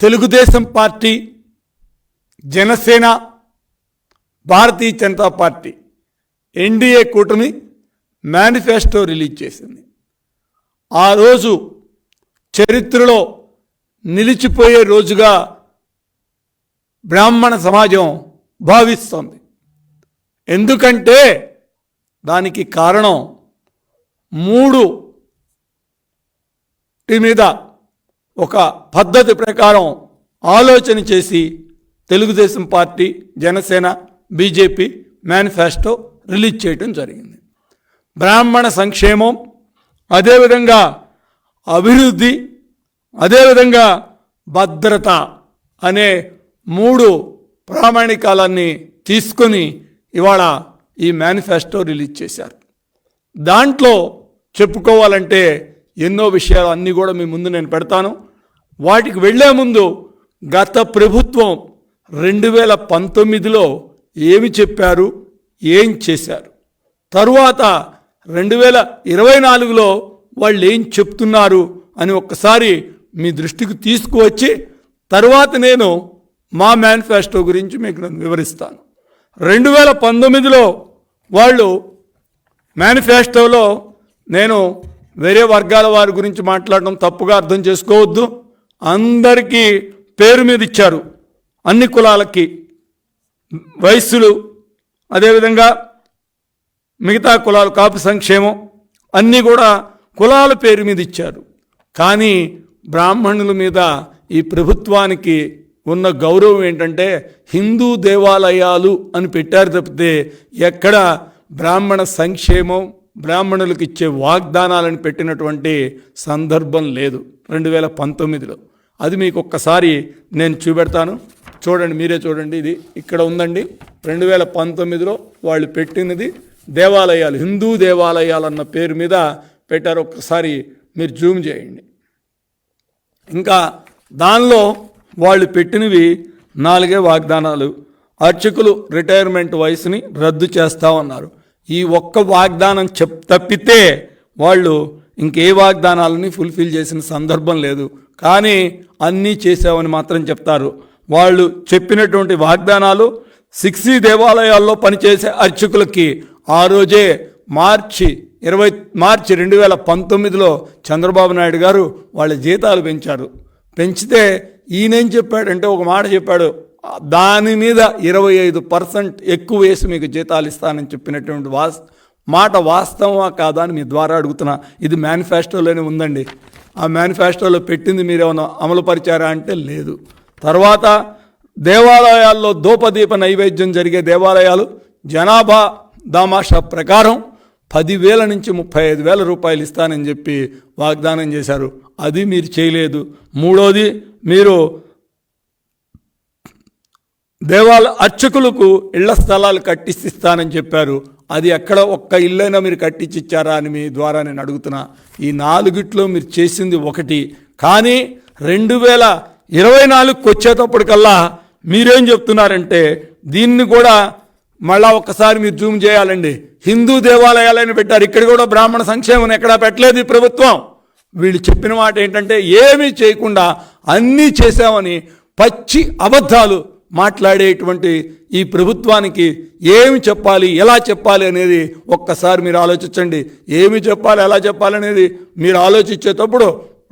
Telugu Desam party Janasena Bharatiya Janata party NDA కూటమి manifesto release చేసింది. ఆ రోజు చరిత్రలో నిలిచిపోయే రోజుగా బ్రాహ్మణ సమాజం భావిస్తోంది. ఎందుకంటే దానికి కారణం మూడు మీద ఒక పద్ధతి ప్రకారం ఆలోచన చేసి Telugu Desam party Janasena BJP manifesto release చేయడం జరిగింది. బ్రాహ్మణ సంక్షేమం అదేవిధంగా అభివృద్ధి అదేవిధంగా భద్రత అనే మూడు ప్రామాణికాలన్నీ తీసుకొని ఇవాళ ఈ మేనిఫెస్టో రిలీజ్ చేశారు. దాంట్లో చెప్పుకోవాలంటే ఎన్నో విషయాలు అన్నీ కూడా మీ ముందు నేను పెడతాను. వాటికి వెళ్ళే ముందు గత ప్రభుత్వం రెండు వేల పంతొమ్మిదిలో ఏమి చెప్పారు? ఏం చేశారు? తరువాత రెండు వేల ఇరవై నాలుగులో వాళ్ళు ఏం చెప్తున్నారు అని ఒక్కసారి మీ దృష్టికి తీసుకువచ్చి తర్వాత నేను మా మేనిఫెస్టో గురించి మీకు నేను వివరిస్తాను. రెండు వేల పంతొమ్మిదిలో వాళ్ళు మేనిఫెస్టోలో నేను వేరే వర్గాల వారి గురించి మాట్లాడడం తప్పుగా అర్థం చేసుకోవద్దు. అందరికీ పేరు మీద ఇచ్చారు. అన్ని కులాలకి. వయస్సులు అదేవిధంగా మిగతా కులాలు కాపు సంక్షేమం అన్నీ కూడా కులాల పేరు మీద ఇచ్చారు. కానీ బ్రాహ్మణుల మీద ఈ ప్రభుత్వానికి ఉన్న గౌరవం ఏంటంటే హిందూ దేవాలయాలు అని పెట్టారు తప్పితే ఎక్కడ బ్రాహ్మణ సంక్షేమం బ్రాహ్మణులకు ఇచ్చే వాగ్దానాలను పెట్టినటువంటి సందర్భం లేదు. రెండు వేల పంతొమ్మిదిలో. అది మీకు ఒక్కసారి నేను చూపెడతాను. చూడండి మీరే చూడండి. ఇది ఇక్కడ ఉందండి. రెండు వేల పంతొమ్మిదిలో వాళ్ళు పెట్టినది దేవాలయాలు హిందూ దేవాలయాలు అన్న పేరు మీద పెట్టారు. ఒక్కసారి మీరు జూమ్ చేయండి. ఇంకా దానిలో వాళ్ళు పెట్టినవి నాలుగే వాగ్దానాలు. అర్చకులు రిటైర్మెంట్ వయసుని రద్దు చేస్తామన్నారు ఈ ఒక్క వాగ్దానం చెప్ తప్పితే వాళ్ళు ఇంకే వాగ్దానాలని ఫుల్ఫిల్ చేసిన సందర్భం లేదు. కానీ అన్నీ చేసామని మాత్రం చెప్తారు. వాళ్ళు చెప్పినటువంటి వాగ్దానాలు సిక్సీ దేవాలయాల్లో పనిచేసే అర్చకులకి ఆ రోజే మార్చి ఇరవై మార్చి రెండు వేల పంతొమ్మిదిలో చంద్రబాబు నాయుడు గారు వాళ్ళ జీతాలు పెంచారు. పెంచితే ఈయనేం చెప్పాడంటే ఒక మాట చెప్పాడు. దాని మీద ఇరవై ఐదు పర్సెంట్ ఎక్కువ వేసి మీకు జీతాలు ఇస్తానని చెప్పినటువంటి వాస్ మాట వాస్తవమా కాదా అని మీ ద్వారా అడుగుతున్నా. ఇది మేనిఫెస్టోలోనే ఉందండి. ఆ మేనిఫెస్టోలో పెట్టింది మీరేమైనా అమలు పరిచారా అంటే లేదు. తర్వాత దేవాలయాల్లో దూపదీప నైవేద్యం జరిగే దేవాలయాలు జనాభా దామాషా ప్రకారం పదివేల నుంచి ముప్పై ఐదు వేల రూపాయలు ఇస్తానని చెప్పి వాగ్దానం చేశారు. అది మీరు చేయలేదు. మూడోది మీరు దేవాల అర్చకులకు ఇళ్ళ స్థలాలు కట్టిస్తానని చెప్పారు. అది ఎక్కడ ఒక్క ఇల్లైనా మీరు కట్టించిచ్చారా అని మీ ద్వారా నేను అడుగుతున్నా. ఈ నాలుగిట్లో మీరు చేసింది ఒకటి. కానీ రెండు వేల ఇరవై నాలుగుకి వచ్చేటప్పటికల్లా మీరేం చెప్తున్నారంటే దీన్ని కూడా మళ్ళా ఒక్కసారి మీరు జూమ్ చేయాలండి. హిందూ దేవాలయాలని పెట్టారు. ఇక్కడ కూడా బ్రాహ్మణ సంక్షేమం ఎక్కడా పెట్టలేదు ఈ ప్రభుత్వం. వీళ్ళు చెప్పిన మాట ఏంటంటే ఏమీ చేయకుండా అన్నీ చేశామని పచ్చి అబద్ధాలు మాట్లాడేటువంటి ఈ ప్రభుత్వానికి ఏమి చెప్పాలి ఎలా చెప్పాలి అనేది ఒక్కసారి మీరు ఆలోచించండి. ఏమి చెప్పాలి ఎలా చెప్పాలి అనేది మీరు ఆలోచించేటప్పుడు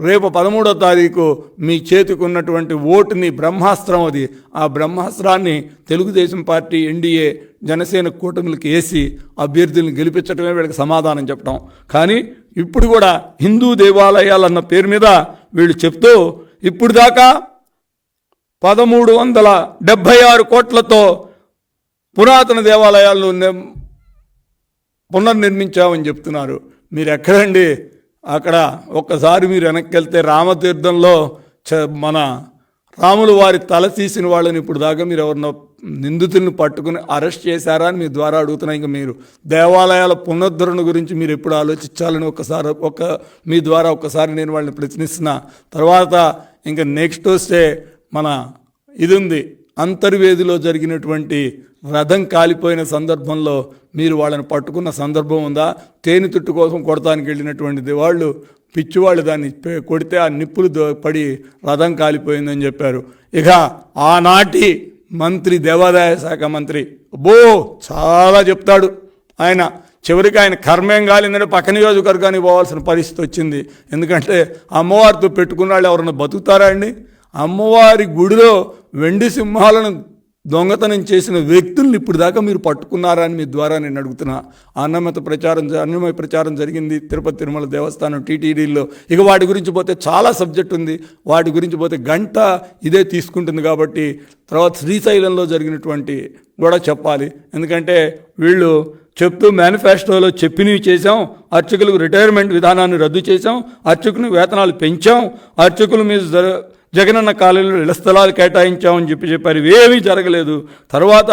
రేపు పదమూడో తారీఖు మీ చేతికి ఉన్నటువంటి ఓటుని బ్రహ్మాస్త్రం అది. ఆ బ్రహ్మాస్త్రాన్ని తెలుగుదేశం పార్టీ ఎన్డీఏ జనసేన కూటమిలకు వేసి అభ్యర్థులను గెలిపించడమే వీళ్ళకి సమాధానం చెప్పడం కానీ ఇప్పుడు కూడా హిందూ దేవాలయాలన్న పేరు మీద వీళ్ళు చెప్తూ ఇప్పుడు దాకా పదమూడు వందల డెబ్భై ఆరు కోట్లతో పురాతన దేవాలయాలను పునర్నిర్మించామని చెప్తున్నారు. మీరు ఎక్కడండి అక్కడ ఒక్కసారి మీరు వెనక్కి వెళ్తే రామతీర్థంలో చ- మన రాములు వారి తల తీసిన వాళ్ళని ఇప్పుడు దాకా మీరు ఎవరినో నిందితుల్ని పట్టుకుని అరెస్ట్ చేశారా అని మీ ద్వారా అడుగుతున్నా ఇంకా మీరు. దేవాలయాల పునరుద్ధరణ గురించి మీరు ఎప్పుడు ఆలోచించాలని ఒకసారి ఒక మీ ద్వారా ఒకసారి నేను వాళ్ళని ప్రశ్నిస్తున్నా. తర్వాత ఇంకా నెక్స్ట్ వస్తే మన ఇది ఉంది అంతర్వేదిలో జరిగినటువంటి రథం కాలిపోయిన సందర్భంలో మీరు వాళ్ళని పట్టుకున్న సందర్భం ఉందా? తేనె తుట్టు కోసం కొడతానికి వెళ్ళినటువంటిది వాళ్ళు పిచ్చివాళ్ళు దాన్ని కొడితే ఆ నిప్పులు పడి రథం కాలిపోయిందని చెప్పారు. ఇక ఆనాటి మంత్రి దేవాదాయ శాఖ మంత్రి అబ్బో! చాలా చెప్తాడు. ఆయన చివరికి ఆయన కర్మేం కాలిందంటే పక్క నియోజకవర్గానికి పోవాల్సిన పరిస్థితి వచ్చింది. ఎందుకంటే అమ్మవారితో పెట్టుకున్న వాళ్ళు ఎవరన్నా బతుకుతారా అండి? అమ్మవారి గుడిలో వెండి సింహాలను దొంగతనం చేసిన వ్యక్తుల్ని ఇప్పుడు దాకా మీరు పట్టుకున్నారా అని మీ ద్వారా నేను అడుగుతున్నా. అన్నమత ప్రచారం జ- అన్నమయ ప్రచారం జరిగింది తిరుపతి తిరుమల దేవస్థానం టీటీడీలో ఇక వాటి గురించి పోతే చాలా సబ్జెక్ట్ ఉంది. వాటి గురించి పోతే గంట ఇదే తీసుకుంటుంది కాబట్టి తర్వాత శ్రీశైలంలో జరిగినటువంటి కూడా చెప్పాలి. ఎందుకంటే వీళ్ళు చెప్తూ మేనిఫెస్టోలో చెప్పినవి చేశాం. అర్చకులకు రిటైర్మెంట్ విధానాన్ని రద్దు చేశాం. అర్చకుని వేతనాలు పెంచాం. అర్చకుల మీద జర- జగనన్న కాలేజీలో ఇళ్ళ స్థలాలు కేటాయించామని చెప్పి చెప్పారు. ఇవేమీ జరగలేదు. తర్వాత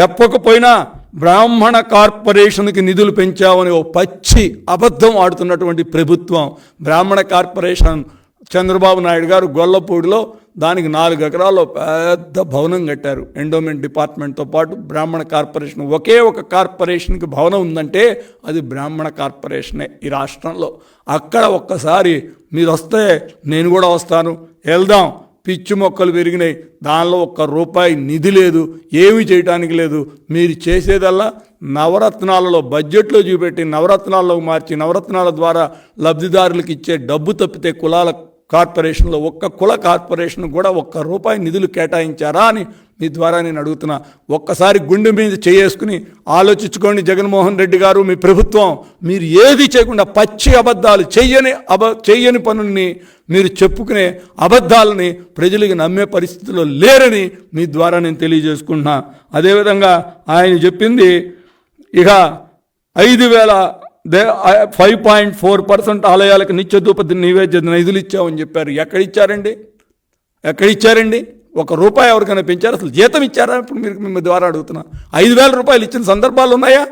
చెప్పకపోయినా బ్రాహ్మణ కార్పొరేషన్కి నిధులు పెంచామని ఓ పచ్చి అబద్ధం ఆడుతున్నటువంటి ప్రభుత్వం బ్రాహ్మణ కార్పొరేషన్ చంద్రబాబు నాయుడు గారు గొల్లపూడిలో దానికి నాలుగు ఎకరాల్లో పెద్ద భవనం కట్టారు. ఎండోమెంట్ డిపార్ట్మెంట్తో పాటు బ్రాహ్మణ కార్పొరేషన్ ఒకే ఒక కార్పొరేషన్కి భవనం ఉందంటే అది బ్రాహ్మణ కార్పొరేషనే ఈ రాష్ట్రంలో. అక్కడ ఒక్కసారి మీరు వస్తే నేను కూడా వస్తాను. వెళ్దాం. పిచ్చి మొక్కలు పెరిగినాయి దానిలో ఒక్క రూపాయి నిధి లేదు. ఏమీ చేయటానికి లేదు. మీరు చేసేదల్లా నవరత్నాలలో బడ్జెట్లో చూపెట్టి నవరత్నాల్లో మార్చి నవరత్నాల ద్వారా లబ్ధిదారులకు ఇచ్చే డబ్బు తప్పితే కులాల కార్పొరేషన్లో ఒక్క కుల కార్పొరేషన్ కూడా ఒక్క రూపాయి నిధులు కేటాయించారా అని మీ ద్వారా నేను అడుగుతున్నా. ఒక్కసారి గుండె మీద చేసుకుని ఆలోచించుకోండి జగన్మోహన్ రెడ్డి గారు మీ ప్రభుత్వం. మీరు ఏది చేయకుండా పచ్చి అబద్ధాలు చెయ్యని అబ చెయ్యని పనుల్ని మీరు చెప్పుకునే అబద్ధాలని ప్రజలకు నమ్మే పరిస్థితిలో లేరని మీ ద్వారా నేను తెలియజేసుకుంటున్నా. అదేవిధంగా ఆయన చెప్పింది ఇక ఐదు వేల దే ఫైవ్ పాయింట్ ఫోర్ పర్సెంట్ ఆలయాలకు నిత్య ధూపతి నివేద్య నిధులు ఇచ్చామని చెప్పారు. ఎక్కడ ఇచ్చారండి ఎక్కడ ఇచ్చారండి ఒక రూపాయి ఎవరికైనా పెంచారు? అసలు జీతం ఇచ్చారా? ఇప్పుడు మీరు మీ ద్వారా అడుగుతున్నా. ఐదు వేల రూపాయలు ఇచ్చిన సందర్భాలు ఉన్నాయా?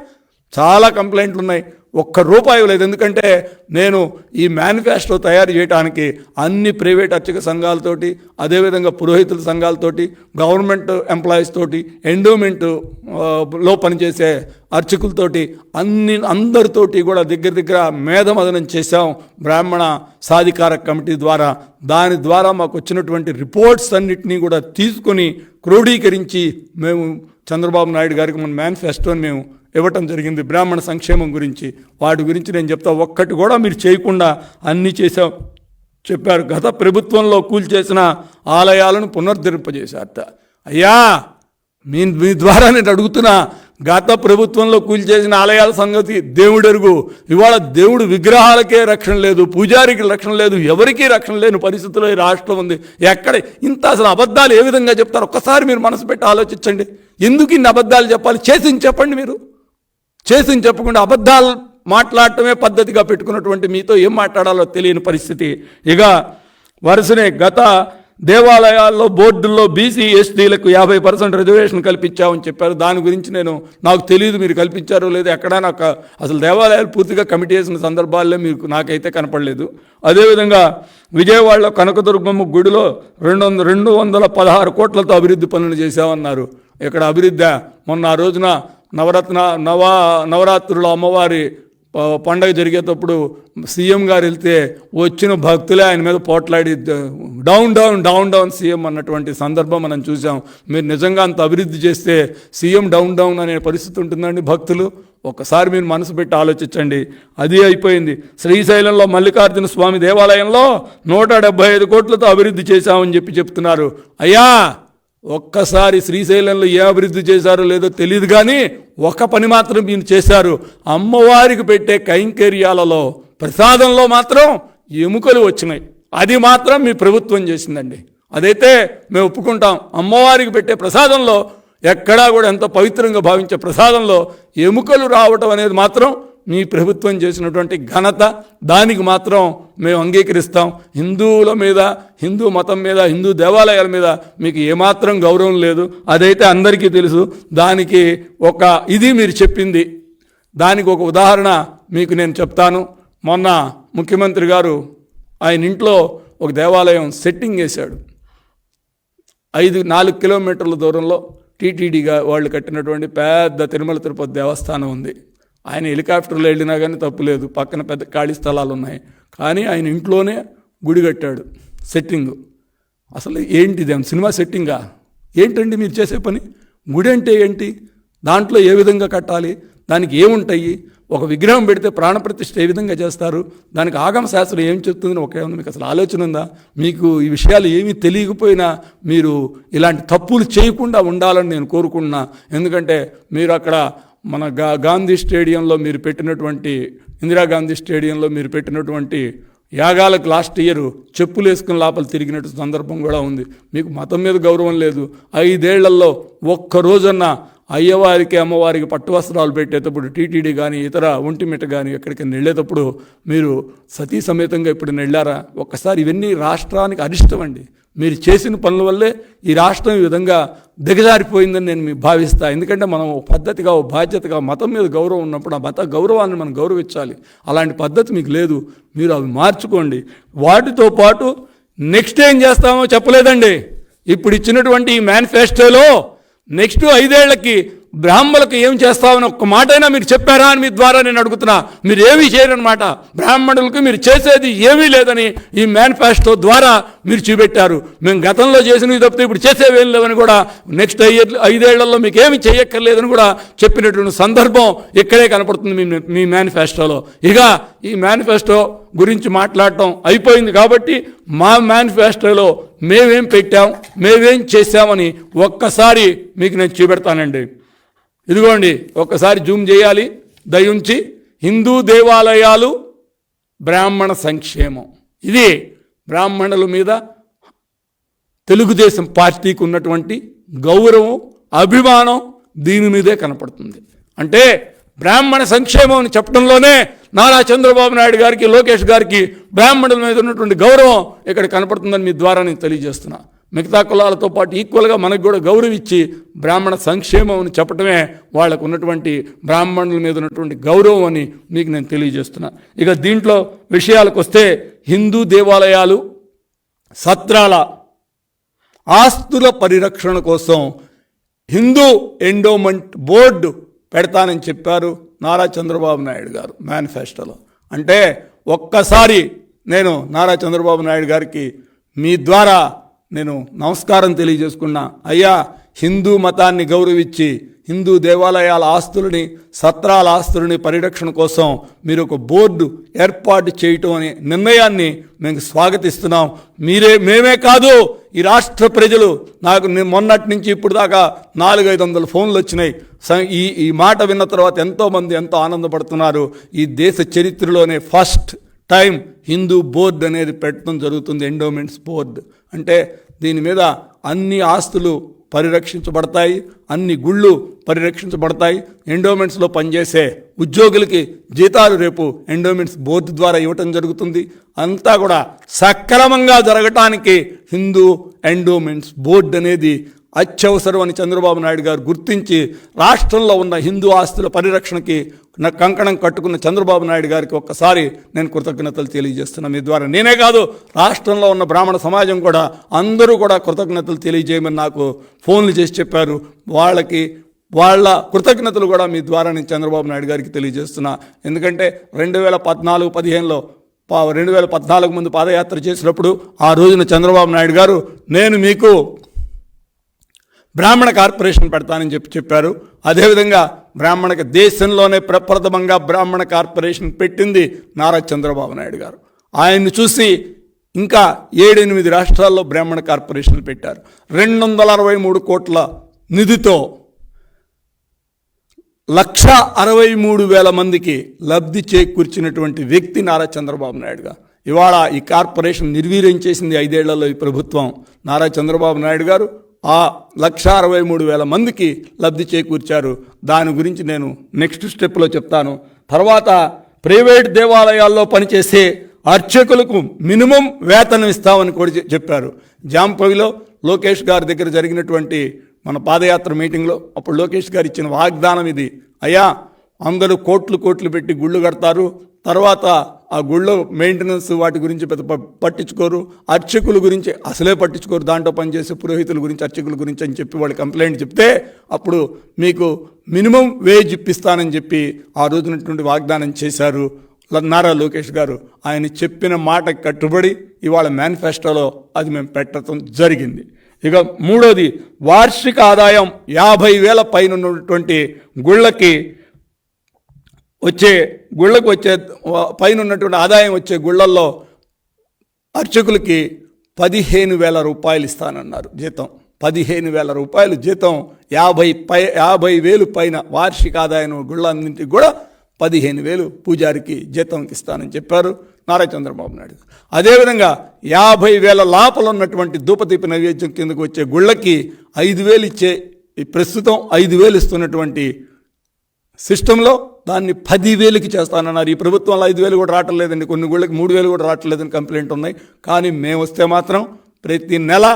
చాలా కంప్లైంట్లు ఉన్నాయి. ఒక్క రూపాయి లేదు. ఎందుకంటే నేను ఈ మేనిఫెస్టో తయారు చేయడానికి అన్ని ప్రైవేట్ అర్చక సంఘాలతోటి అదేవిధంగా పురోహితుల సంఘాలతోటి గవర్నమెంట్ ఎంప్లాయీస్ తోటి ఎండోమెంట్లో పనిచేసే అర్చకులతోటి అన్ని అందరితోటి కూడా దగ్గర దగ్గర మేధమదనం చేశాం బ్రాహ్మణ సాధికార కమిటీ ద్వారా. దాని ద్వారా మాకు వచ్చినటువంటి రిపోర్ట్స్ అన్నిటినీ కూడా తీసుకొని క్రోడీకరించి మేము చంద్రబాబు నాయుడు గారికి మన మేనిఫెస్టోని మేము ఇవ్వటం జరిగింది. బ్రాహ్మణ సంక్షేమం గురించి వాటి గురించి నేను చెప్తా. ఒక్కటి కూడా మీరు చేయకుండా అన్నీ చేసాం చెప్పారు గత ప్రభుత్వంలో కూల్చేసిన ఆలయాలను పునర్ధరింపజేశారట అయ్యా మీ మీ ద్వారా నేను అడుగుతున్నా గత ప్రభుత్వంలో కూల్చేసిన ఆలయాల సంగతి దేవుడెరుగు. ఇవాళ దేవుడు విగ్రహాలకే రక్షణ లేదు పూజారికి రక్షణ లేదు ఎవరికీ రక్షణ లేని పరిస్థితిలో ఈ రాష్ట్రం ఉంది. ఎక్కడ ఇంత అసలు అబద్ధాలు ఏ విధంగా చెప్తారు? ఒక్కసారి మీరు మనసు పెట్టి ఆలోచించండి. ఎందుకు ఇన్ని అబద్ధాలు చెప్పాలి? చేసింది చెప్పండి మీరు. చేసింది చెప్పకుండా అబద్ధాలు మాట్లాడటమే పద్ధతిగా పెట్టుకున్నటువంటి మీతో ఏం మాట్లాడాలో తెలియని పరిస్థితి. ఇక వరుసనే గత దేవాలయాల్లో బోర్డుల్లో బీసీ ఎస్టీలకు యాభై పర్సెంట్ రిజర్వేషన్ కల్పించామని చెప్పారు. దాని గురించి నేను నాకు తెలియదు మీరు కల్పించారో లేదో ఎక్కడా నాకు అసలు దేవాలయాలు పూర్తిగా కమిటీ చేసిన సందర్భాల్లో మీకు నాకైతే కనపడలేదు. అదేవిధంగా విజయవాడలో కనకదుర్గమ్మ గుడిలో రెండు వందల రెండు వందల పదహారు కోట్లతో అభివృద్ధి పనులు చేశామన్నారు. ఇక్కడ అభివృద్ధి? మొన్న ఆ రోజున నవరత్న నవా నవరాత్రుల అమ్మవారి పండగ జరిగేటప్పుడు సీఎం గారు వెళ్తే వచ్చిన భక్తులే ఆయన మీద పోట్లాడి down down down down CM అన్నటువంటి సందర్భం మనం చూసాం. మీరు నిజంగా అంత అభివృద్ధి చేస్తే సీఎం డౌన్ డౌన్ అనే పరిస్థితి ఉంటుందండి భక్తులు. ఒక్కసారి మీరు మనసు పెట్టి ఆలోచించండి. అది అయిపోయింది. శ్రీశైలంలో మల్లికార్జున స్వామి దేవాలయంలో నూట డెబ్బై ఐదు కోట్లతో అభివృద్ధి చేశామని చెప్పి చెప్తున్నారు. అయ్యా! ఒక్కసారి శ్రీశైలంలో ఏ అభివృద్ధి చేశారో లేదో తెలియదు కానీ ఒక పని మాత్రం మీరు చేశారు. అమ్మవారికి పెట్టే కైంకర్యాలలో ప్రసాదంలో మాత్రం ఎముకలు వచ్చినాయి. అది మాత్రం మీ ప్రభుత్వం చేసిందండి. అదైతే మేము ఒప్పుకుంటాం. అమ్మవారికి పెట్టే ప్రసాదంలో ఎక్కడా కూడా ఎంతో పవిత్రంగా భావించే ప్రసాదంలో ఎముకలు రావటం అనేది మాత్రం మీ ప్రభుత్వం చేసినటువంటి ఘనత దానికి మాత్రం మేము అంగీకరిస్తాం. హిందువుల మీద హిందూ మతం మీద హిందూ దేవాలయాల మీద మీకు ఏమాత్రం గౌరవం లేదు. అదైతే అందరికీ తెలుసు. దానికి ఒక ఇది మీరు చెప్పింది. దానికి ఒక ఉదాహరణ మీకు నేను చెప్తాను. మొన్న ముఖ్యమంత్రి గారు ఆయన ఇంట్లో ఒక దేవాలయం సెట్టింగ్ వేశాడు ఐదు నాలుగు కిలోమీటర్ల దూరంలో టీటీడీగా వాళ్ళు కట్టినటువంటి పెద్ద తిరుమల తిరుపతి దేవస్థానం ఉంది. ఆయన హెలికాప్టర్లో వెళ్ళినా కానీ తప్పులేదు పక్కన పెద్ద ఖాళీ స్థలాలు ఉన్నాయి. కానీ ఆయన ఇంట్లోనే గుడి కట్టాడు. సెట్టింగ్. అసలు ఏంటి ఏం సినిమా సెట్టింగా? ఏంటండి మీరు చేసే పని? గుడి అంటే ఏంటి? దాంట్లో ఏ విధంగా కట్టాలి? దానికి ఏముంటాయి? ఒక విగ్రహం పెడితే ప్రాణప్రతిష్ఠ ఏ విధంగా చేస్తారు? దానికి ఆగమ శాస్త్రం ఏం చెప్తుందని ఒక మీకు అసలు ఆలోచన ఉందా? మీకు ఈ విషయాలు ఏమీ తెలియకపోయినా మీరు ఇలాంటి తప్పులు చేయకుండా ఉండాలని నేను కోరుకుంటున్నా. ఎందుకంటే మీరు అక్కడ మన గా గాంధీ స్టేడియంలో మీరు పెట్టినటువంటి ఇందిరాగాంధీ స్టేడియంలో మీరు పెట్టినటువంటి యాగాలకు లాస్ట్ ఇయర్ చెప్పులు వేసుకుని లోపల తిరిగినట్టు సందర్భం కూడా ఉంది. మీకు మతం మీద గౌరవం లేదు. ఐదేళ్ళలో ఒక్కరోజన్న అయ్యవారికి అమ్మవారికి పట్టు వస్త్రాలు పెట్టేటప్పుడు టీటీడీ కానీ ఇతర ఒంటిమిట కానీ ఎక్కడికి వెళ్ళేటప్పుడు మీరు సతీ సమేతంగా ఇప్పుడు వెళ్ళారా? ఒక్కసారి ఇవన్నీ రాష్ట్రానికి అరిష్టం అండి. మీరు చేసిన పనుల వల్లే ఈ రాష్ట్రం ఈ విధంగా దిగజారిపోయిందని నేను మీ భావిస్తా. ఎందుకంటే మనం పద్ధతిగా ఓ బాధ్యతగా మతం మీద గౌరవం ఉన్నప్పుడు ఆ మత గౌరవాన్ని మనం గౌరవించాలి. అలాంటి పద్ధతి మీకు లేదు. మీరు అవి మార్చుకోండి. వాటితో పాటు నెక్స్ట్ ఏం చేస్తామో చెప్పలేదండి. ఇప్పుడు ఇచ్చినటువంటి ఈ మేనిఫెస్టోలో నెక్స్ట్ ఐదేళ్ళకి బ్రాహ్మణులకు ఏం చేస్తామని ఒక్క మాటైనా మీరు చెప్పారా అని మీ ద్వారా నేను అడుగుతున్నా. మీరు ఏమీ చేయరనమాట బ్రాహ్మణులకు మీరు చేసేది ఏమీ లేదని ఈ మేనిఫెస్టో ద్వారా మీరు చూపెట్టారు. మేము గతంలో చేసినవి తప్పితే ఇప్పుడు చేసేవేం లేవని కూడా నెక్స్ట్ ఐదు ఐదేళ్ళలో మీకు ఏమి చేయక్కర్లేదని కూడా చెప్పినటువంటి సందర్భం ఇక్కడే కనపడుతుంది మీ మీ మేనిఫెస్టోలో. ఇక ఈ మేనిఫెస్టో గురించి మాట్లాడటం అయిపోయింది కాబట్టి మా మేనిఫెస్టోలో మేమేం పెట్టాం మేమేం చేశామని ఒక్కసారి మీకు నేను చూపెడతానండి. ఇదిగోండి ఒక్కసారి జూమ్ చేయాలి. దయుంచి హిందూ దేవాలయాలు బ్రాహ్మణ సంక్షేమం. ఇది బ్రాహ్మణుల మీద తెలుగుదేశం పార్టీకి ఉన్నటువంటి గౌరవం అభిమానం దీని మీదే కనపడుతుంది. అంటే బ్రాహ్మణ సంక్షేమం అని చెప్పడంలోనే నారా చంద్రబాబు నాయుడు గారికి లోకేష్ గారికి బ్రాహ్మణుల మీద ఉన్నటువంటి గౌరవం ఇక్కడ కనపడుతుందని మీ ద్వారా నేను తెలియజేస్తున్నా. మిగతా కులాలతో పాటు ఈక్వల్గా మనకు కూడా గౌరవం ఇచ్చి బ్రాహ్మణ సంక్షేమం అని చెప్పటమే వాళ్ళకు ఉన్నటువంటి బ్రాహ్మణుల మీద ఉన్నటువంటి గౌరవం అని మీకు నేను తెలియజేస్తున్నా. ఇక దీంట్లో విషయాలకు వస్తే హిందూ దేవాలయాలు సత్రాల ఆస్తుల పరిరక్షణ కోసం హిందూ ఎండోమెంట్ బోర్డు పెడతానని చెప్పారు నారా చంద్రబాబు నాయుడు గారు మేనిఫెస్టోలో అంటే ఒక్కసారి నేను నారా చంద్రబాబు నాయుడు గారికి మీ ద్వారా నేను నమస్కారం తెలియజేసుకున్నా అయ్యా హిందూ మతాన్ని గౌరవించి హిందూ దేవాలయాల ఆస్తులని సత్రాల ఆస్తులని పరిరక్షణ కోసం మీరు ఒక బోర్డు ఏర్పాటు చేయటం అనే నిర్ణయాన్ని మేము స్వాగతిస్తున్నాం. మీరే మేమే కాదు ఈ రాష్ట్ర ప్రజలు నాకు మొన్నటి నుంచి ఇప్పుడు దాకా నాలుగైదు వందల ఫోన్లు వచ్చినాయి. స- ఈ ఈ మాట విన్న తర్వాత ఎంతోమంది ఎంతో ఆనందపడుతున్నారు. ఈ దేశ చరిత్రలోనే ఫస్ట్ టైం హిందూ బోర్డ్ అనేది పెట్టడం జరుగుతుంది ఎండోమెంట్స్ బోర్డ్. అంటే దీని మీద అన్ని ఆస్తులు పరిరక్షించబడతాయి అన్ని గుళ్ళు పరిరక్షించబడతాయి ఎండోమెంట్స్లో పనిచేసే ఉద్యోగులకి జీతాలు రేపు ఎండోమెంట్స్ బోర్డు ద్వారా ఇవ్వటం జరుగుతుంది. అంతా కూడా సక్రమంగా జరగటానికి హిందూ ఎండోమెంట్స్ బోర్డు అనేది అత్యవసరం అని చంద్రబాబు నాయుడు గారు గుర్తించి రాష్ట్రంలో ఉన్న హిందూ ఆస్తుల పరిరక్షణకి నా కంకణం కట్టుకున్న చంద్రబాబు నాయుడు గారికి ఒక్కసారి నేను కృతజ్ఞతలు తెలియజేస్తున్నాను మీ ద్వారా నేనే కాదు రాష్ట్రంలో ఉన్న బ్రాహ్మణ సమాజం కూడా అందరూ కూడా కృతజ్ఞతలు తెలియజేయమని నాకు ఫోన్లు చేసి చెప్పారు. వాళ్ళకి వాళ్ళ కృతజ్ఞతలు కూడా మీ ద్వారా నేను చంద్రబాబు నాయుడు గారికి తెలియజేస్తున్నా. ఎందుకంటే రెండు వేల పద్నాలుగు పదిహేనులో పా రెండు వేల పద్నాలుగు ముందు పాదయాత్ర చేసినప్పుడు ఆ రోజున చంద్రబాబు నాయుడు గారు నేను మీకు బ్రాహ్మణ కార్పొరేషన్ పెడతానని చెప్పి చెప్పారు. అదేవిధంగా బ్రాహ్మణకి దేశంలోనే ప్రప్రథమంగా బ్రాహ్మణ కార్పొరేషన్ పెట్టింది నారా చంద్రబాబు నాయుడు గారు. ఆయన్ని చూసి ఇంకా ఏడెనిమిది రాష్ట్రాల్లో బ్రాహ్మణ కార్పొరేషన్లు పెట్టారు. రెండు వందల అరవై మూడు కోట్ల నిధితో లక్ష అరవై మూడు వేల మందికి లబ్ధి చేకూర్చినటువంటి వ్యక్తి నారా చంద్రబాబు నాయుడు గారు. ఇవాళ ఈ కార్పొరేషన్ నిర్వీర్యం చేసింది ఐదేళ్ళలో ఈ ప్రభుత్వం నారా చంద్రబాబు నాయుడు గారు. ఆ లక్ష అరవై మూడు వేల మందికి లబ్ధి చేకూర్చారు. దాని గురించి నేను నెక్స్ట్ స్టెప్లో చెప్తాను. తర్వాత ప్రైవేట్ దేవాలయాల్లో పనిచేసే అర్చకులకు మినిమం వేతనం ఇస్తామని కూడా చెప్పారు. జాంపవిలో లోకేష్ గారి దగ్గర జరిగినటువంటి మన పాదయాత్ర మీటింగ్లో అప్పుడు లోకేష్ గారు ఇచ్చిన వాగ్దానం ఇది. అయ్యా అందరూ కోట్లు కోట్లు పెట్టి గుళ్ళు కడతారు. తర్వాత ఆ గుళ్ళో మెయింటెనెన్స్ వాటి గురించి పెద్ద ప- పట్టించుకోరు. అర్చకుల గురించి అసలే పట్టించుకోరు. దాంట్లో పనిచేసే పురోహితుల గురించి అర్చకుల గురించి అని చెప్పి వాళ్ళు కంప్లైంట్ చెప్తే అప్పుడు మీకు మినిమం వేజ్ ఇప్పిస్తానని చెప్పి ఆ రోజునటువంటి వాగ్దానం చేశారు నారా లోకేష్ గారు. ఆయన చెప్పిన మాట కట్టుబడి ఇవాళ మేనిఫెస్టోలో అది మేము పెట్టడం జరిగింది. ఇక మూడోది వార్షిక ఆదాయం యాభై వేల పైన ఉన్నటువంటి గుళ్ళకి వచ్చే గుళ్ళకు వచ్చే పైన ఉన్నటువంటి ఆదాయం వచ్చే గుళ్ళల్లో అర్చకులకి పదిహేను వేల రూపాయలు ఇస్తానన్నారు జీతం. పదిహేను వేల రూపాయలు జీతం. యాభై పై యాభై వేలు పైన వార్షిక ఆదాయం గుళ్ళన్నింటికి కూడా పదిహేను వేలు పూజారికి జీతంకి ఇస్తానని చెప్పారు నారా చంద్రబాబు నాయుడు అదేవిధంగా యాభై వేల లోపల ఉన్నటువంటి ధూపదీప నైవేద్యం కిందకు వచ్చే గుళ్ళకి ఐదు వేలు ఇచ్చే ఈ ప్రస్తుతం ఐదు వేలు ఇస్తున్నటువంటి సిస్టంలో దాన్ని పదివేలకి చేస్తానన్నారు. ఈ ప్రభుత్వంలో ఐదు వేలు కూడా రావట్లేదండి. కొన్ని గుళ్ళకి మూడు వేలు కూడా రావట్లేదని కంప్లైంట్ ఉన్నాయి. కానీ మేము వస్తే మాత్రం ప్రతి నెల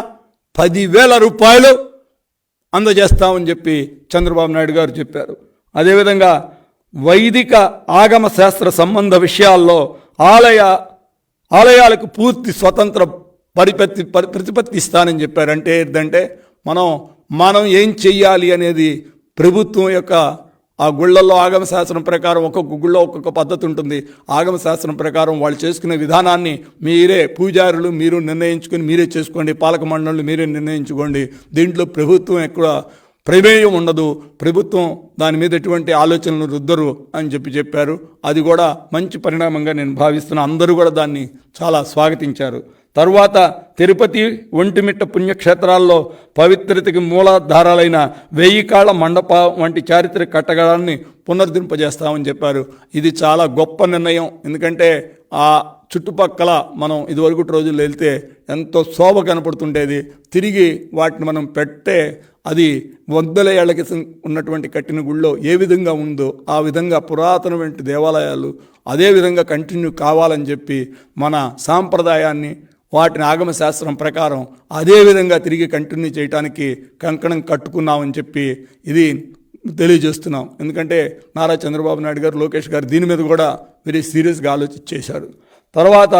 పదివేల రూపాయలు అందజేస్తామని చెప్పి చంద్రబాబు నాయుడు గారు చెప్పారు. అదేవిధంగా వైదిక ఆగమ శాస్త్ర సంబంధ విషయాల్లో ఆలయ ఆలయాలకు పూర్తి స్వతంత్ర పరిపత్తి ప్రతిపత్తి ఇస్తానని చెప్పారు. అంటే ఏంటంటే మనం మనం ఏం చెయ్యాలి అనేది ప్రభుత్వం యొక్క ఆ గుళ్ళల్లో ఆగమ శాస్త్రం ప్రకారం ఒక్కొక్క గుళ్ళో ఒక్కొక్క పద్ధతి ఉంటుంది. ఆగమ శాస్త్రం ప్రకారం వాళ్ళు చేసుకునే విధానాన్ని మీరే పూజారులు మీరు నిర్ణయించుకొని మీరే చేసుకోండి. పాలక మండళ్ళు మీరే నిర్ణయించుకోండి. దీంట్లో ప్రభుత్వం ఎక్కువ ప్రమేయం ఉండదు. ప్రభుత్వం దాని మీద ఎటువంటి ఆలోచనలు రుద్దరు అని చెప్పి చెప్పారు. అది కూడా మంచి పరిణామంగా నేను భావిస్తున్నాను అందరూ కూడా దాన్ని చాలా స్వాగతించారు. తరువాత తిరుపతి ఒంటిమిట్ట పుణ్యక్షేత్రాల్లో పవిత్రతకి మూలాధారాలైన వెయ్యి కాళ్ళ మండప వంటి చారిత్రక కట్టడాన్ని పునర్దింపజేస్తామని చెప్పారు. ఇది చాలా గొప్ప నిర్ణయం. ఎందుకంటే ఆ చుట్టుపక్కల మనం ఇదివరకు రోజుల్లో వెళ్తే ఎంతో శోభ కనపడుతుండేది. తిరిగి వాటిని మనం పెట్టే అది వందల ఏళ్ళ క్రితం ఉన్నటువంటి కట్టిన గుళ్ళో ఏ విధంగా ఉందో ఆ విధంగా పురాతనమైన దేవాలయాలు అదే విధంగా కంటిన్యూ కావాలని చెప్పి మన సాంప్రదాయాన్ని వాటిని ఆగమ శాస్త్రం ప్రకారం అదే విధంగా తిరిగి కంటిన్యూ చేయడానికి కంకణం కట్టుకున్నామని చెప్పి ఇది తెలియజేస్తున్నాం. ఎందుకంటే నారా చంద్రబాబు నాయుడు గారు లోకేష్ గారు దీని మీద కూడా వెరీ సీరియస్గా ఆలోచించేశారు తర్వాత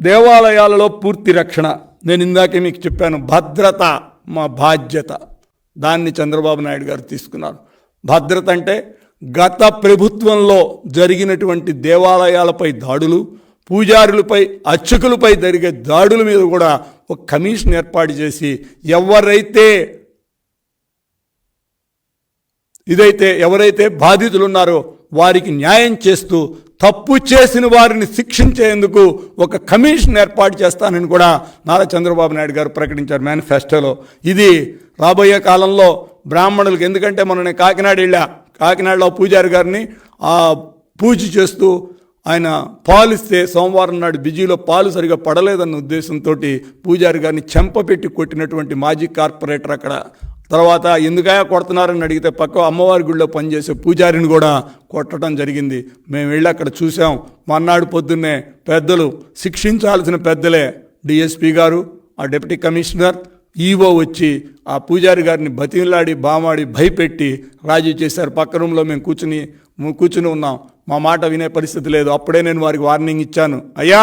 దేవాలయాలలో పూర్తి రక్షణ. నేను ఇందాకే మీకు చెప్పాను భద్రత మా బాధ్యత. దాన్ని చంద్రబాబు నాయుడు గారు తీసుకున్నారు. భద్రత అంటే గత ప్రభుత్వంలో జరిగినటువంటి దేవాలయాలపై దాడులు పూజారులపై అర్చకులపై జరిగే దాడుల మీద కూడా ఒక కమిషన్ ఏర్పాటు చేసి ఎవరైతే ఇదైతే ఎవరైతే బాధితులు ఉన్నారో వారికి న్యాయం చేస్తూ తప్పు చేసిన వారిని శిక్షించేందుకు ఒక కమిషన్ ఏర్పాటు చేస్తానని కూడా నారా చంద్రబాబు నాయుడు గారు ప్రకటించారు మేనిఫెస్టోలో. ఇది రాబోయే కాలంలో బ్రాహ్మణులకు ఎందుకంటే మొన్న కాకినాడ వెళ్ళా. కాకినాడలో పూజారి గారిని పూజ చేస్తూ ఆయన పాలిస్తే సోమవారం నాడు బిజీలో పాలు సరిగా పడలేదన్న ఉద్దేశంతో పూజారి గారిని చెంపపెట్టి కొట్టినటువంటి మాజీ కార్పొరేటర్ అక్కడ. తర్వాత ఎందుకయా కొడుతున్నారని అడిగితే పక్క అమ్మవారి గుడిలో పనిచేసే పూజారిని కూడా కొట్టడం జరిగింది. మేము వెళ్ళి అక్కడ చూసాం మన్నాడు పొద్దున్నే పెద్దలు శిక్షించాల్సిన పెద్దలే డిఎస్పి గారు ఆ డిప్యూటీ కమిషనర్ ఈవో వచ్చి ఆ పూజారి గారిని బతిలాడి బామాడి భయపెట్టి రాజీ చేశారు. పక్క రూమ్లో మేము కూర్చుని కూర్చుని ఉన్నాం. మా మాట వినే పరిస్థితి లేదు. అప్పుడే నేను వారికి వార్నింగ్ ఇచ్చాను. అయ్యా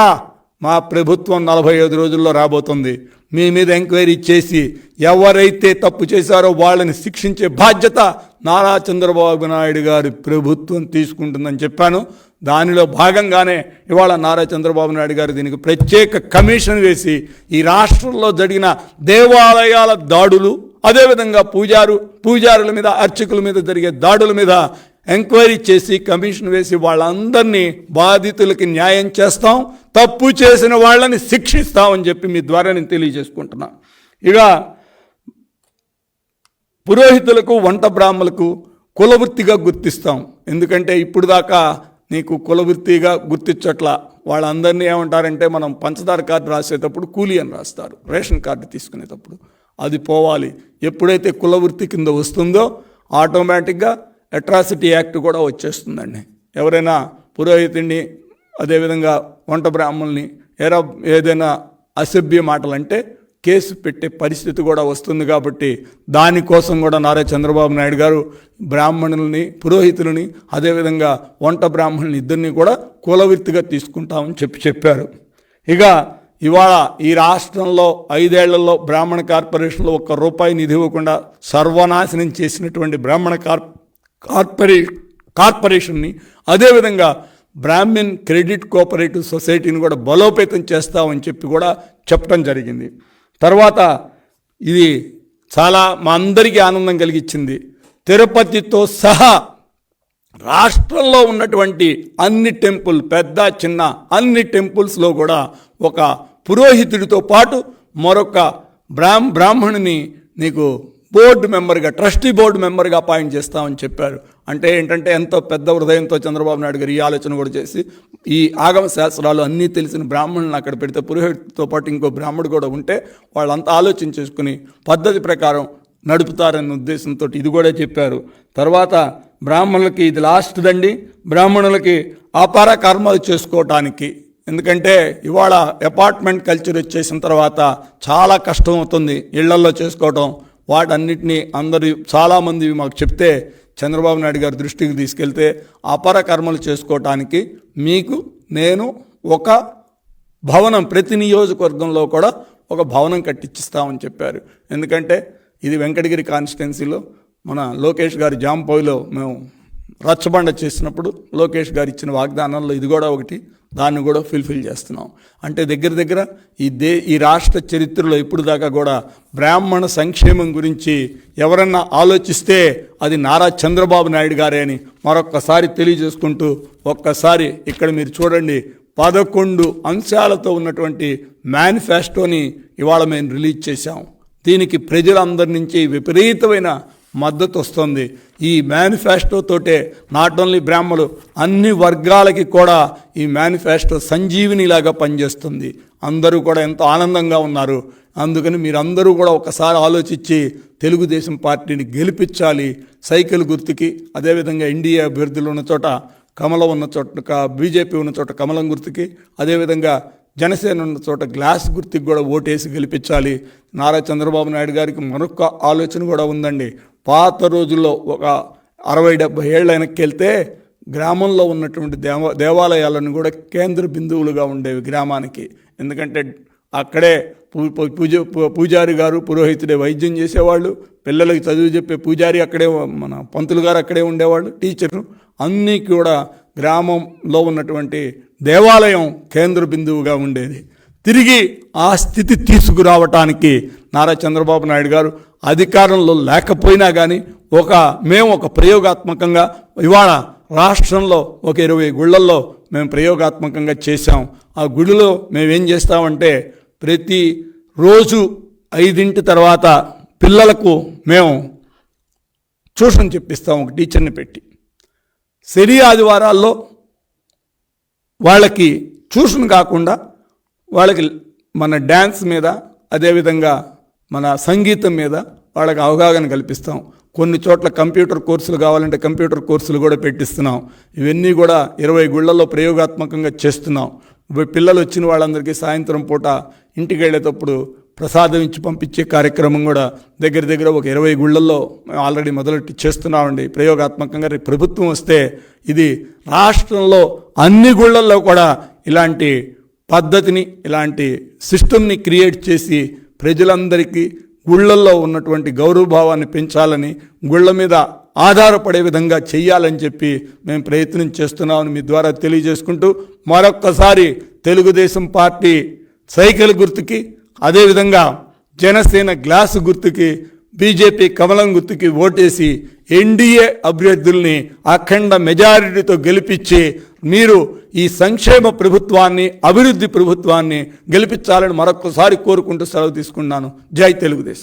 మా ప్రభుత్వం నలభై ఐదు రోజుల్లో రాబోతుంది. మీ మీద ఎంక్వైరీ చేసి ఎవరైతే తప్పు చేశారో వాళ్ళని శిక్షించే బాధ్యత నారా చంద్రబాబు నాయుడు గారి ప్రభుత్వం తీసుకుంటుందని చెప్పాను. దానిలో భాగంగానే ఇవాళ నారా చంద్రబాబు నాయుడు గారు దీనికి ప్రత్యేక కమిషన్ వేసి ఈ రాష్ట్రంలో జరిగిన దేవాలయాల దాడులు అదేవిధంగా పూజారు పూజారుల మీద అర్చకుల మీద జరిగే దాడుల మీద ఎంక్వైరీ చేసి కమిషన్ వేసి వాళ్ళందరినీ బాధితులకి న్యాయం చేస్తాం తప్పు చేసిన వాళ్ళని శిక్షిస్తామని చెప్పి మీ ద్వారా నేను తెలియజేసుకుంటున్నా. ఇక పురోహితులకు వంట బ్రాహ్మలకు కులవృత్తిగా గుర్తిస్తాం. ఎందుకంటే ఇప్పుడు దాకా నీకు కులవృత్తిగా గుర్తించట్ల. వాళ్ళందరినీ ఏమంటారంటే మనం పంచదార కార్డు రాసేటప్పుడు కూలీ అని రాస్తారు. రేషన్ కార్డు తీసుకునేటప్పుడు అది పోవాలి. ఎప్పుడైతే కులవృత్తి కింద వస్తుందో ఆటోమేటిక్గా అట్రాసిటీ యాక్ట్ కూడా వచ్చేస్తుందండి. ఎవరైనా పురోహితుడిని అదేవిధంగా వంట బ్రాహ్మణుల్ని ఏరా ఏదైనా అసభ్య మాటలంటే కేసు పెట్టే పరిస్థితి కూడా వస్తుంది కాబట్టి దానికోసం కూడా నారా చంద్రబాబు నాయుడు గారు బ్రాహ్మణుల్ని పురోహితులని అదేవిధంగా వంట బ్రాహ్మణుల్ని ఇద్దరిని కూడా కులవృత్తిగా తీసుకుంటామని చెప్పి చెప్పారు. ఇక ఇవాళ ఈ రాష్ట్రంలో ఐదేళ్ళలో బ్రాహ్మణ కార్పొరేషన్లో ఒక్క రూపాయి నిధి ఇవ్వకుండా సర్వనాశనం చేసినటువంటి బ్రాహ్మణ కార్ కార్పొరే కార్పొరేషన్ని అదేవిధంగా బ్రాహ్మిన్ క్రెడిట్ కోఆపరేటివ్ సొసైటీని కూడా బలోపేతం చేస్తామని చెప్పి కూడా చెప్పడం జరిగింది. తర్వాత ఇది చాలా మా అందరికీ ఆనందం కలిగించింది తిరుపతితో సహా రాష్ట్రంలో ఉన్నటువంటి అన్ని టెంపుల్ పెద్ద చిన్న అన్ని టెంపుల్స్లో కూడా ఒక పురోహితుడితో పాటు మరొక బ్రాహ్మ బ్రాహ్మణుని నీకు బోర్డు మెంబర్గా ట్రస్టీ బోర్డు మెంబర్గా అపాయింట్ చేస్తామని చెప్పారు. అంటే ఏంటంటే ఎంతో పెద్ద హృదయంతో చంద్రబాబు నాయుడు గారు ఈ ఆలోచన కూడా చేసి ఈ ఆగమ శాస్త్రాలు అన్నీ తెలిసిన బ్రాహ్మణులను అక్కడ పెడితే పురోహితుతో పాటు ఇంకో బ్రాహ్మడు కూడా ఉంటే వాళ్ళంతా ఆలోచన చేసుకుని పద్ధతి ప్రకారం నడుపుతారన్న ఉద్దేశంతో ఇది కూడా చెప్పారు. తర్వాత బ్రాహ్మణులకి ఇది లాస్ట్ దండి. బ్రాహ్మణులకి అపార కర్మలు చేసుకోవటానికి. ఎందుకంటే ఇవాళ అపార్ట్మెంట్ కల్చర్ వచ్చేసిన తర్వాత చాలా కష్టం అవుతుంది ఇళ్ళల్లో చేసుకోవటం. వాటన్నిటినీ అందరి చాలామంది మాకు చెప్తే చంద్రబాబు నాయుడు గారి దృష్టికి తీసుకెళ్తే అపర కర్మలు చేసుకోవటానికి మీకు నేను ఒక భవనం ప్రతి నియోజకవర్గంలో కూడా ఒక భవనం కట్టించిస్తామని చెప్పారు. ఎందుకంటే ఇది వెంకటగిరి కాన్స్టిట్యున్సీలో మన లోకేష్ గారి జాంపోయిలో మేము రచ్చబండ చేసినప్పుడు లోకేష్ గారు ఇచ్చిన వాగ్దానంలో ఇది కూడా ఒకటి దాన్ని కూడా ఫుల్ఫిల్ చేస్తున్నాం. అంటే దగ్గర దగ్గర ఈ దే ఈ రాష్ట్ర చరిత్రలో ఇప్పుడు దాకా కూడా బ్రాహ్మణ సంక్షేమం గురించి ఎవరన్నా ఆలోచిస్తే అది నారా చంద్రబాబు నాయుడు గారే అని మరొక్కసారి తెలియజేసుకుంటూ ఒక్కసారి ఇక్కడ మీరు చూడండి పదకొండు అంశాలతో ఉన్నటువంటి మేనిఫెస్టోని ఇవాళ మేము రిలీజ్ చేశాం. దీనికి ప్రజలందరి నుంచి విపరీతమైన మద్దతు వస్తుంది. ఈ మేనిఫెస్టో తోటే నాట్ ఓన్లీ బ్రాహ్మలు అన్ని వర్గాలకి కూడా ఈ మేనిఫెస్టో సంజీవినిలాగా పనిచేస్తుంది. అందరూ కూడా ఎంతో ఆనందంగా ఉన్నారు. అందుకని మీరందరూ కూడా ఒకసారి ఆలోచించి తెలుగుదేశం పార్టీని గెలిపించాలి. సైకిల్ గుర్తుకి అదేవిధంగా ఎన్డీఏ అభ్యర్థులు ఉన్న చోట కమలం ఉన్న చోట బీజేపీ ఉన్న చోట కమలం గుర్తుకి అదేవిధంగా జనసేన ఉన్న చోట గ్లాస్ గుర్తికి కూడా ఓటేసి గెలిపించాలి. నారా చంద్రబాబు నాయుడు గారికి మరొక ఆలోచన కూడా ఉందండి. పాత రోజుల్లో ఒక అరవై డెబ్బై ఏళ్ళ వెనక్కి వెళ్తే గ్రామంలో ఉన్నటువంటి దేవ దేవాలయాలను కూడా కేంద్ర బిందువులుగా ఉండేవి గ్రామానికి. ఎందుకంటే అక్కడే పూ- పూజ పూ- పూజారి గారు పురోహితుడే వైద్యం చేసేవాళ్ళు. పిల్లలకి చదువు చెప్పే పూజారి అక్కడే మన పంతులు గారు అక్కడే ఉండేవాళ్ళు టీచరు. అన్నీ కూడా గ్రామంలో ఉన్నటువంటి దేవాలయం కేంద్ర బిందువుగా ఉండేది. తిరిగి ఆ స్థితి తీసుకురావటానికి నారా చంద్రబాబు నాయుడు గారు అధికారంలో లేకపోయినా కానీ ఒక మేము ఒక ప్రయోగాత్మకంగా ఇవాళ రాష్ట్రంలో ఒక ఇరవై గుళ్ళల్లో మేము ప్రయోగాత్మకంగా చేశాం. ఆ గుడిలో మేమేం చేస్తామంటే ప్రతి రోజు ఐదింటి తర్వాత పిల్లలకు మేము ట్యూషన్ చెప్పిస్తాం ఒక టీచర్ని పెట్టి. శని ఆదివారాల్లో వాళ్ళకి ట్యూషన్ కాకుండా వాళ్ళకి మన డ్యాన్స్ మీద అదేవిధంగా మన సంగీతం మీద వాళ్ళకి అవగాహన కల్పిస్తాం. కొన్ని చోట్ల కంప్యూటర్ కోర్సులు కావాలంటే కంప్యూటర్ కోర్సులు కూడా పెట్టిస్తున్నాం. ఇవన్నీ కూడా ఇరవై గుళ్ళల్లో ప్రయోగాత్మకంగా చేస్తున్నాం. పిల్లలు వచ్చిన వాళ్ళందరికీ సాయంత్రం పూట ఇంటికి వెళ్ళేటప్పుడు ప్రసాదం ఇచ్చి పంపించే కార్యక్రమం కూడా దగ్గర దగ్గర ఒక ఇరవై గుళ్ళల్లో మేము ఆల్రెడీ మొదలెట్టి చేస్తున్నామండి. ప్రయోగాత్మకంగా రేపు ప్రభుత్వం వస్తే ఇది రాష్ట్రంలో అన్ని గుళ్ళల్లో కూడా ఇలాంటి పద్ధతిని ఇలాంటి సిస్టమ్ని క్రియేట్ చేసి ప్రజలందరికీ గుళ్ళల్లో ఉన్నటువంటి గౌరవభావాన్ని పెంచాలని గుళ్ళ మీద ఆధారపడే విధంగా చెయ్యాలని చెప్పి మేము ప్రయత్నం చేస్తున్నామని మీ ద్వారా తెలియజేసుకుంటూ మరొక్కసారి తెలుగుదేశం పార్టీ సైకిల్ గుర్తుకి అదేవిధంగా జనసేన గ్లాసు గుర్తుకి బీజేపీ కమలం గుర్తుకి ఓటేసి ఎన్డీఏ అభ్యర్థుల్ని అఖండ మెజారిటీతో గెలిపించి మీరు ఈ సంక్షేమ ప్రభుత్వాన్ని అభివృద్ధి ప్రభుత్వాన్ని గెలిపించాలని మరొకసారి కోరుకుంటూ సెలవు తీసుకున్నాను. జై తెలుగుదేశం.